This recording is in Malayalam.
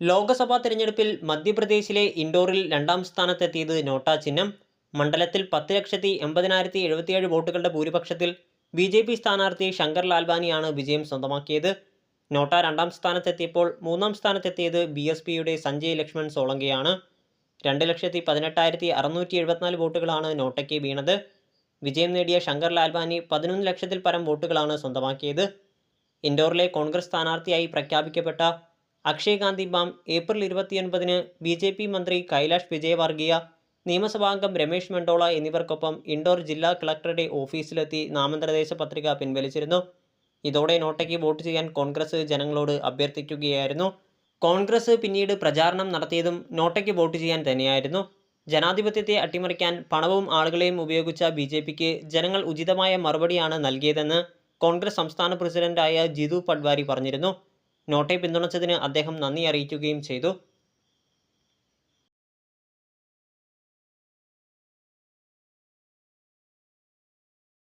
ലോക്സഭാ തിരഞ്ഞെടുപ്പിൽ മധ്യപ്രദേശിലെ ഇൻഡോറിൽ രണ്ടാം സ്ഥാനത്തെത്തിയത് നോട്ടാ ചിഹ്നം. മണ്ഡലത്തിൽ പത്ത് ലക്ഷത്തി എൺപതിനായിരത്തി എഴുപത്തിയേഴ് വോട്ടുകളുടെ ഭൂരിപക്ഷത്തിൽ ബി ജെ പി സ്ഥാനാർത്ഥി ശങ്കർ ലാൽബാനിയാണ് വിജയം സ്വന്തമാക്കിയത്. നോട്ട രണ്ടാം സ്ഥാനത്തെത്തിയപ്പോൾ മൂന്നാം സ്ഥാനത്തെത്തിയത് ബി എസ് പിയുടെ സഞ്ജയ് ലക്ഷ്മൺ സോളങ്കയാണ്. രണ്ട് ലക്ഷത്തി പതിനെട്ടായിരത്തി അറുന്നൂറ്റി എഴുപത്തിനാല് വോട്ടുകളാണ് നോട്ടയ്ക്ക് വീണത്. വിജയം നേടിയ ശങ്കർ ലാൽബാനി പതിനൊന്ന് ലക്ഷത്തിൽ പരം വോട്ടുകളാണ് സ്വന്തമാക്കിയത്. ഇൻഡോറിലെ കോൺഗ്രസ് സ്ഥാനാർത്ഥിയായി പ്രഖ്യാപിക്കപ്പെട്ട അക്ഷയ് കാന്തി ബാം ഏപ്രിൽ ഇരുപത്തിയൊൻപതിന് ബി ജെ പി മന്ത്രി കൈലാഷ് വിജയവർഗീയ നിയമസഭാംഗം രമേശ് മണ്ടോള എന്നിവർക്കൊപ്പം ഇൻഡോർ ജില്ലാ കളക്ടറുടെ ഓഫീസിലെത്തി നാമനിർദ്ദേശ പത്രിക പിൻവലിച്ചിരുന്നു. ഇതോടെ നോട്ടയ്ക്ക് വോട്ട് ചെയ്യാൻ കോൺഗ്രസ് ജനങ്ങളോട് അഭ്യർത്ഥിക്കുകയായിരുന്നു. കോൺഗ്രസ് പിന്നീട് പ്രചാരണം നടത്തിയതും നോട്ടയ്ക്ക് വോട്ട് ചെയ്യാൻ തന്നെയായിരുന്നു. ജനാധിപത്യത്തെ അട്ടിമറിക്കാൻ പണവും ആളുകളെയും ഉപയോഗിച്ച ബി ജെ പിക്ക് ജനങ്ങൾ ഉചിതമായ മറുപടിയാണ് നൽകിയതെന്ന് കോൺഗ്രസ് സംസ്ഥാന പ്രസിഡന്റായ ജിതു പട്വാരി പറഞ്ഞിരുന്നു. നോട്ടയെ പിന്തുണച്ചതിന് അദ്ദേഹം നന്ദി അറിയിക്കുകയും ചെയ്തു.